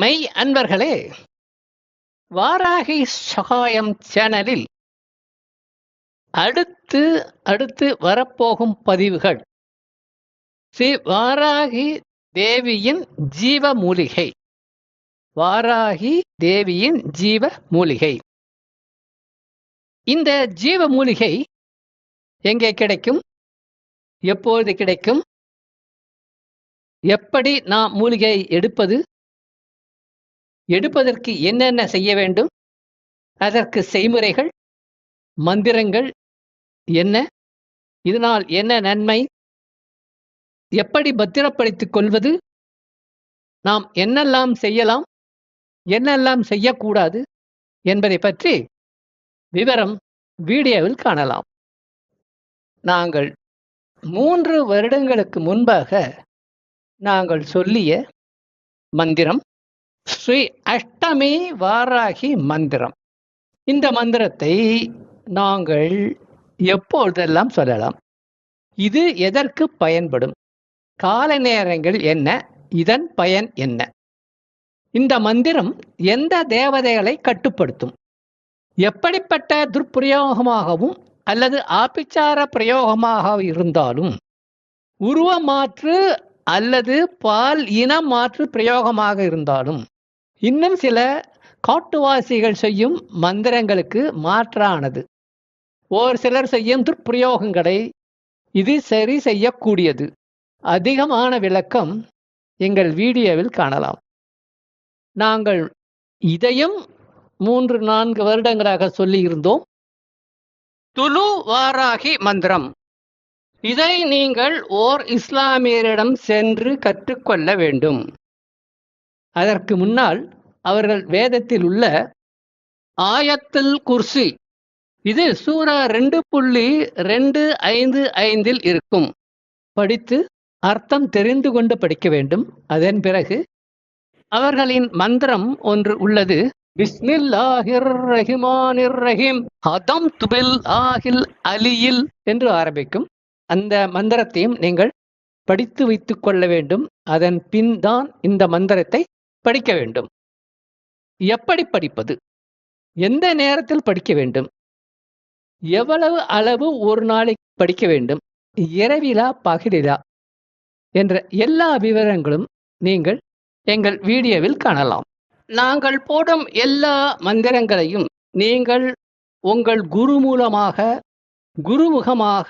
மெய் அன்பர்களே வாராகி சகாயம் சேனலில் அடுத்து அடுத்து வரப்போகும் பதிவுகள். ஸ்ரீ வாராகி தேவியின் ஜீவ மூலிகை வாராகி தேவியின் ஜீவ மூலிகை இந்த ஜீவ மூலிகை எங்கே கிடைக்கும்? எப்போது கிடைக்கும்? எப்படி நாம் மூலிகை எடுப்பது? எடுப்பதற்கு என்னென்ன செய்ய வேண்டும்? அதற்கு செய்முறைகள் மந்திரங்கள் என்ன? இதனால் என்ன நன்மை? எப்படி பத்திரப்படுத்திக் கொள்வது? நாம் என்னெல்லாம் செய்யலாம்? என்னெல்லாம் செய்யக்கூடாது? என்பதை பற்றி விவரம் வீடியோவில் காணலாம். நாங்கள் மூன்று வருடங்களுக்கு முன்பாக நாங்கள் சொல்லிய மந்திரம் ஸ்ரீ அஷ்டமி வாராகி மந்திரம். இந்த மந்திரத்தை நாங்கள் எப்பொழுதெல்லாம் சொல்லலாம்? இது எதற்கு பயன்படும்? கால நேரங்கள் என்ன? இதன் பயன் என்ன? இந்த மந்திரம் எந்த தேவதைகளை கட்டுப்படுத்தும்? எப்படிப்பட்ட துர்ப்பிரயோகமாகவும் அல்லது ஆபிச்சார பிரயோகமாக இருந்தாலும் உருவ மாற்று அல்லது பால் இன மாற்று பிரயோகமாக இருந்தாலும் இன்னும் சில காட்டுவாசிகள் செய்யும் மந்திரங்களுக்கு மாற்றானது. ஒரு சிலர் செய்யும் துர்ப்பிரயோகங்களை இது சரி செய்யக்கூடியது. அதிகமான விளக்கம் எங்கள் வீடியோவில் காணலாம். நாங்கள் இதையும் மூன்று நான்கு வருடங்களாக சொல்லியிருந்தோம். துலு வாராகி மந்திரம். இதை நீங்கள் ஓர் இஸ்லாமியரிடம் சென்று கற்றுக்கொள்ள வேண்டும். அதற்கு முன்னால் அவர்கள் வேதத்தில் உள்ள ஆயத்தில் குர்சி. இது சூரா ரெண்டு புள்ளி ரெண்டு ஐந்து ஐந்தில் இருக்கும். படித்து அர்த்தம் தெரிந்து கொண்டு படிக்க வேண்டும். அதன் பிறகு அவர்களின் மந்திரம் ஒன்று உள்ளது. பிஸ்மில்லாஹிர் ரஹிமானிர் ரஹீம் ஹதம் துபில் ஆஹில் அலியில் என்று ஆரம்பிக்கும். அந்த மந்திரத்தையும் நீங்கள் படித்து வைத்துக் கொள்ள வேண்டும். அதன் பின் தான் இந்த மந்திரத்தை படிக்க வேண்டும். எப்படி படிப்பது? எந்த நேரத்தில் படிக்க வேண்டும்? எவ்வளவு அளவு ஒரு நாளைக்கு படிக்க வேண்டும்? இரவிலா பகலிலா? என்ற எல்லா விவரங்களும் நீங்கள் எங்கள் வீடியோவில் காணலாம். நாங்கள் போடும் எல்லா மந்திரங்களையும் நீங்கள் உங்கள் குரு மூலமாக குருமுகமாக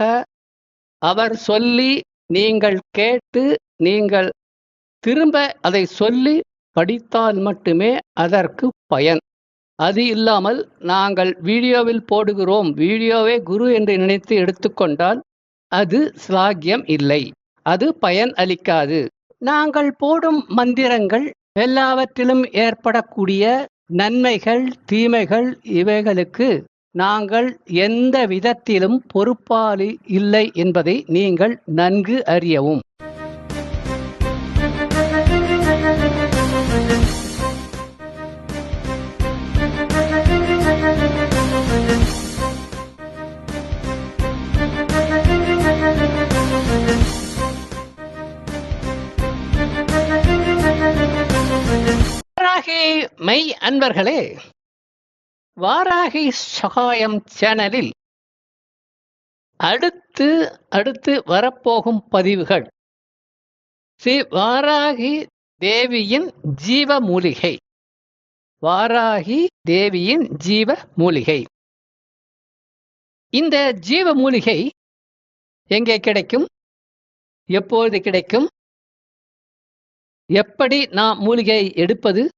அவர் சொல்லி நீங்கள் கேட்டு நீங்கள் திரும்ப அதை சொல்லி படித்தால் மட்டுமே அதற்கு பயன். அது இல்லாமல் நாங்கள் வீடியோவில் போடுகிறோம். வீடியோவே குரு என்று நினைத்து எடுத்துக்கொண்டால் அது ஸ்லாகியம் இல்லை. அது பயன் அளிக்காது. நாங்கள் போடும் மந்திரங்கள் எல்லாவற்றிலும் ஏற்படக்கூடிய நன்மைகள் தீமைகள் இவைகளுக்கு நாங்கள் எந்த விதத்திலும் பொறுப்பாளி இல்லை என்பதை நீங்கள் நன்கு அறியவும். மெய் அன்பர்களே வாராகி சகாயம் சேனலில் அடுத்து அடுத்து வரப்போகும் பதிவுகள். ஸ்ரீ வாராகி தேவியின் ஜீவ மூலிகை. வாராகி தேவியின் ஜீவ மூலிகை. இந்த ஜீவ மூலிகை எங்கே கிடைக்கும்? எப்பொழுது கிடைக்கும்? எப்படி நாம் மூலிகை எடுப்பது?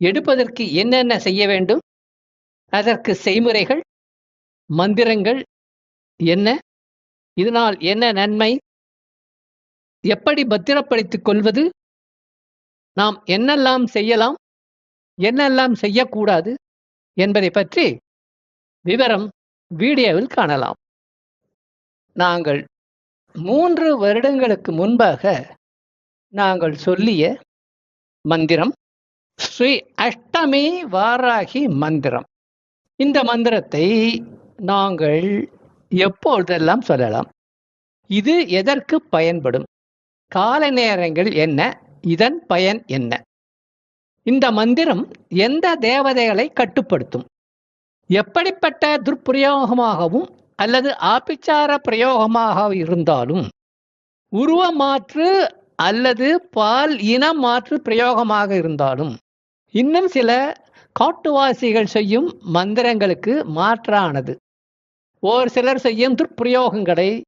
எடுப்பதற்கு என்னென்ன செய்ய வேண்டும்? அதற்கு செய்முறைகள் மந்திரங்கள் என்ன? இதனால் என்ன நன்மை? எப்படி பத்திரப்படுத்திக் கொள்வது? நாம் என்னெல்லாம் செய்யலாம்? என்னெல்லாம் செய்யக்கூடாது? என்பதை பற்றி விவரம் வீடியோவில் காணலாம். நாங்கள் மூன்று வருடங்களுக்கு முன்பாக நாங்கள் சொல்லிய மந்திரம் ஸ்ரீ அஷ்டமி வாராகி மந்திரம். இந்த மந்திரத்தை நாங்கள் எப்பொழுதெல்லாம் சொல்லலாம்? இது எதற்கு பயன்படும்? கால நேரங்கள் என்ன? இதன் பயன் என்ன? இந்த மந்திரம் எந்த தேவதைகளை கட்டுப்படுத்தும்? எப்படிப்பட்ட துர்ப்பிரயோகமாகவும் அல்லது ஆபிச்சார பிரயோகமாக இருந்தாலும் உருவ மாற்று அல்லது பால் இன மாற்று பிரயோகமாக இருந்தாலும் இன்னும் சில காட்டுவாசிகள் செய்யும் மந்திரங்களுக்கு மாற்றானது. ஒரு சிலர் செய்யும் துர்ப்பிரயோகங்களை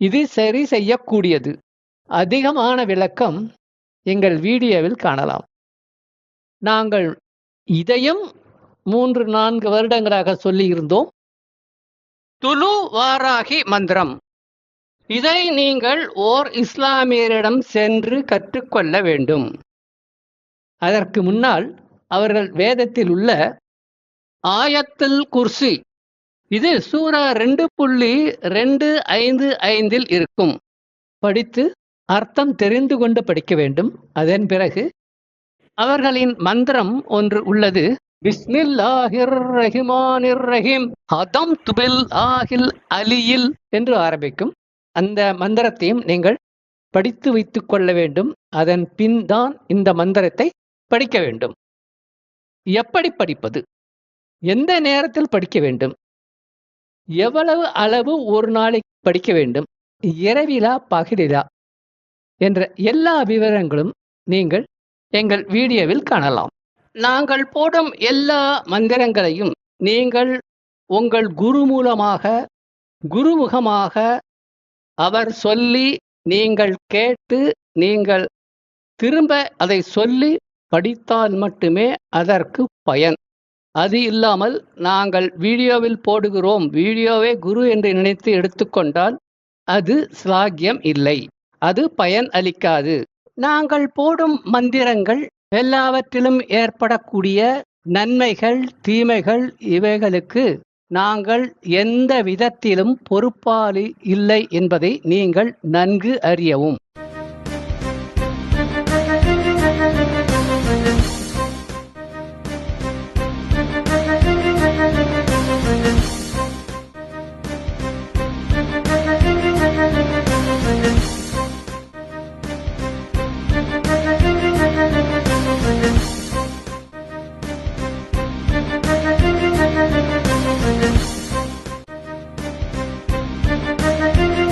இது சரி செய்யக்கூடியது. அதிகமான விளக்கம் எங்கள் வீடியோவில் காணலாம். நாங்கள் இதையும் மூன்று நான்கு வருடங்களாக சொல்லியிருந்தோம். துலு வாராகி மந்திரம். இதை நீங்கள் ஓர் இஸ்லாமியரிடம் சென்று கற்றுக்கொள்ள வேண்டும். அதற்கு முன்னால் அவர்கள் வேதத்தில் உள்ள ஆயத்தில் குர்சி. இது சூரா ரெண்டு புள்ளி ரெண்டு ஐந்து ஐந்தில் இருக்கும். படித்து அர்த்தம் தெரிந்து கொண்டு படிக்க வேண்டும். அதன் பிறகு அவர்களின் மந்திரம் ஒன்று உள்ளது. பிஸ்மில்லாஹிர் ரஹிமானிர் ரஹீம். ஹதம் துபில் ஆஹில் அலியில் என்று ஆரம்பிக்கும். அந்த மந்திரத்தையும் நீங்கள் படித்து வைத்துக் கொள்ள வேண்டும். அதன் பின் தான் இந்த மந்திரத்தை படிக்க வேண்டும். எப்படி படிப்பது? எந்த நேரத்தில் படிக்க வேண்டும்? எவ்வளவு அளவு ஒரு நாளைக்கு படிக்க வேண்டும்? இரவிலா பகலிலா? என்ற எல்லா விவரங்களும் நீங்கள் எங்கள் வீடியோவில் காணலாம். நாங்கள் போடும் எல்லா மந்திரங்களையும் நீங்கள் உங்கள் குரு மூலமாக குருமுகமாக அவர் சொல்லி நீங்கள் கேட்டு நீங்கள் திரும்ப அதை சொல்லி படித்தால் மட்டுமே அதற்கு பயன். அது இல்லாமல் நாங்கள் வீடியோவில் போடுகிறோம். வீடியோவே குரு என்று நினைத்து எடுத்துக்கொண்டால் அது ஸ்லாகியம் இல்லை. அது பயன் அளிக்காது. நாங்கள் போடும் மந்திரங்கள் எல்லாவற்றிலும் ஏற்படக்கூடிய நன்மைகள் தீமைகள் இவைகளுக்கு நாங்கள் எந்த விதத்திலும் பொறுப்பாளி இல்லை என்பதை நீங்கள் நன்கு அறியவும்.